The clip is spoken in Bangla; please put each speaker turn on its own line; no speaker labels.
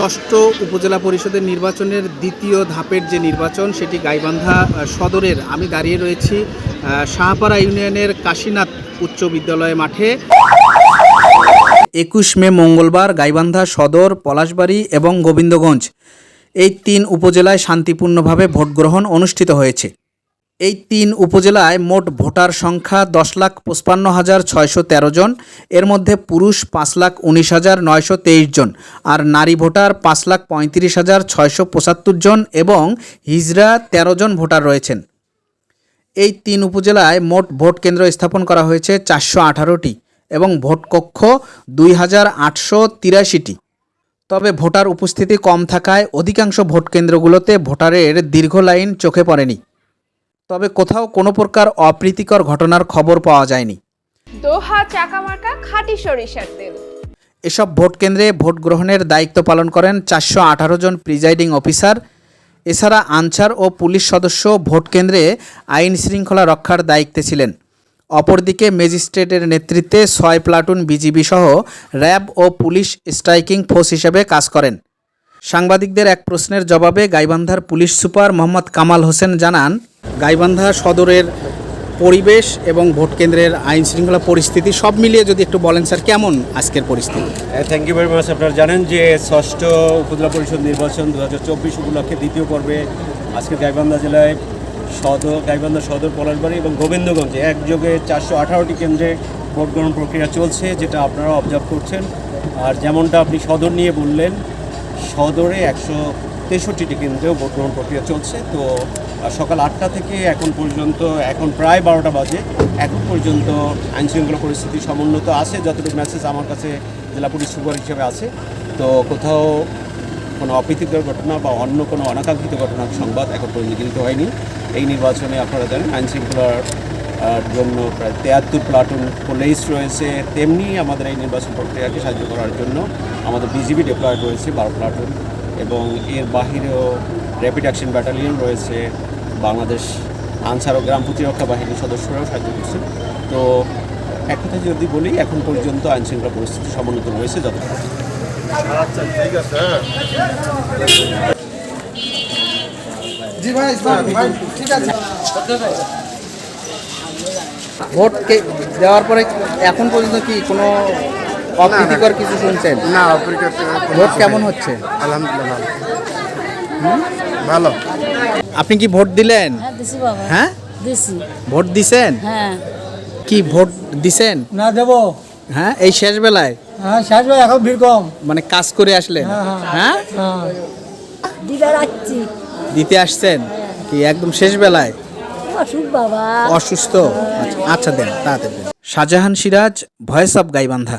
ষষ্ঠ উপজেলা পরিষদের নির্বাচনের দ্বিতীয় ধাপের যে নির্বাচন, সেটি গাইবান্ধা সদরের। আমি দাঁড়িয়ে রয়েছি শাহপাড়া ইউনিয়নের কাশীনাথ উচ্চ বিদ্যালয় মাঠে। একুশ মে মঙ্গলবার গাইবান্ধা সদর, পলাশবাড়ি এবং গোবিন্দগঞ্জ এই তিন উপজেলায় শান্তিপূর্ণভাবে ভোট গ্রহণ অনুষ্ঠিত হয়েছে। এই তিন উপজেলায় মোট ভোটার সংখ্যা দশ লাখ পঁচপান্ন হাজার ছয়শো তেরো জন, এর মধ্যে পুরুষ পাঁচ লাখ উনিশ হাজার নয়শো তেইশ জন আর নারী ভোটার পাঁচ লাখ পঁয়ত্রিশ হাজার ছয়শো পঁচাত্তর জন এবং হিজড়া তেরো জন ভোটার রয়েছেন। এই তিন উপজেলায় মোট ভোট কেন্দ্র স্থাপন করা হয়েছে চারশো আঠারোটি এবং ভোট কক্ষ দুই হাজার আটশো তিরাশিটি। তবে ভোটার উপস্থিতি কম থাকায় অধিকাংশ ভোট কেন্দ্রগুলোতে ভোটারের দীর্ঘ লাইন চোখে পড়েনি। তবে কোথাও কোনো প্রকার অপ্রীতিকর ঘটনার খবর পাওয়া যায়নি।
দোহা চাকামার্কা খাঁটি সরিষার তেল।
এসব ভোট কেন্দ্রে ভোট গ্রহণের দায়িত্ব পালন করেন চারশো আঠারো জন প্রিজাইডিং অফিসার। এছাড়া আনসার ও পুলিশ সদস্য ভোট কেন্দ্রে আইন শৃঙ্খলা রক্ষার দায়িত্বে ছিলেন। অপরদিকে ম্যাজিস্ট্রেটের নেতৃত্বে ছয় প্লাটুন বিজিবি সহ র্যাব ও পুলিশ স্ট্রাইকিং ফোর্স হিসেবে কাজ করেন। সাংবাদিকদের এক প্রশ্নের জবাবে গাইবান্ধার পুলিশ সুপার মোহাম্মদ কামাল হোসেন জানান গাইবান্ধা সদরের পরিবেশ এবং ভোট কেন্দ্রের আইন শৃঙ্খলা পরিস্থিতি সব মিলিয়ে যদি একটু বলেন স্যার, কেমন আজকের পরিস্থিতি?
থ্যাংক ইউ ভেরি মাচ আপনারা জানেন যে ষষ্ঠ উপজেলা পরিষদ নির্বাচন দু হাজার চব্বিশ উপলক্ষে দ্বিতীয় পর্বে আজকে গাইবান্ধা জেলায় সদর, গাইবান্ধা সদর, পলাশবাড়ি এবং গোবিন্দগঞ্জে একযোগে চারশো আঠারোটি কেন্দ্রে ভোট গ্রহণ প্রক্রিয়া চলছে, যেটা আপনারা অবজার্ভ করছেন। আর যেমনটা আপনি সদর নিয়ে বললেন, সদরে একশো তেষট্টিটি কেন্দ্রেও ভোট গ্রহণ প্রক্রিয়া চলছে। তো সকাল আটটা থেকে এখন পর্যন্ত এখন প্রায় বারোটা বাজে। এখন পর্যন্ত আইন শৃঙ্খলা পরিস্থিতি সমুন্নত আছে যতটুকু মেসেজ আমার কাছে জেলা পুলিশ সুপার হিসেবে আছে। তো কোথাও কোনো অপ্রীতিকর ঘটনা বা অন্য কোনো অনাকাঙ্ক্ষিত ঘটনার সংবাদ এখন পর্যন্ত গৃহীত হয়নি। এই নির্বাচনে আপনারা জানেন আইন শৃঙ্খলার আহ, জন্য প্রায় তেয়াত্তর প্লাটুন পুলিশ রয়েছে। তেমনি আমাদের এই নির্বাচন প্রক্রিয়াকে সাহায্য করার জন্য আমাদের বিজিবি ডিপ্লয়েড রয়েছে বারো প্লাটুন। এবং এর বাহিরেও র্যাপিড অ্যাকশন ব্যাটালিয়ন রয়েছে। বাংলাদেশ আনসার ও গ্রাম প্রতিরক্ষা বাহিনীর সদস্যরাও সাহায্য করছে। তো এক কথায় যদি বলি, এখন পর্যন্ত আইন শৃঙ্খলা পরিস্থিতি সমুন্নত রয়েছে যতটা।
ভোট কে- দেওয়ার পরে এখন পর্যন্ত কি কোনো অপ্রীতিকর কিছু শুনছেন?
না
ভোট কেমন হচ্ছে?
আলহামদুলিল্লাহ ভালো। ভালো।
আপনি কি ভোট দিলেন?
হ্যাঁ
হ্যাঁ? ভোট দিছেন?
হ্যাঁ।
কি ভোট দিছেন?
না দেবো।
হ্যাঁ এই শেষ বেলায়?
হ্যাঁ শেষ ভাই এখন ভিড় কম।
মানে কাজ করে আসলেন? হ্যাঁ
হ্যাঁ।
দিতে আসছেন? কি একদম শেষ বেলায়? অসুস্থ? আচ্ছা, আচ্ছা দেন তাড়াতাড়ি শাহজাহান সিরাজ ভয়েস অফ গাইবান্ধা।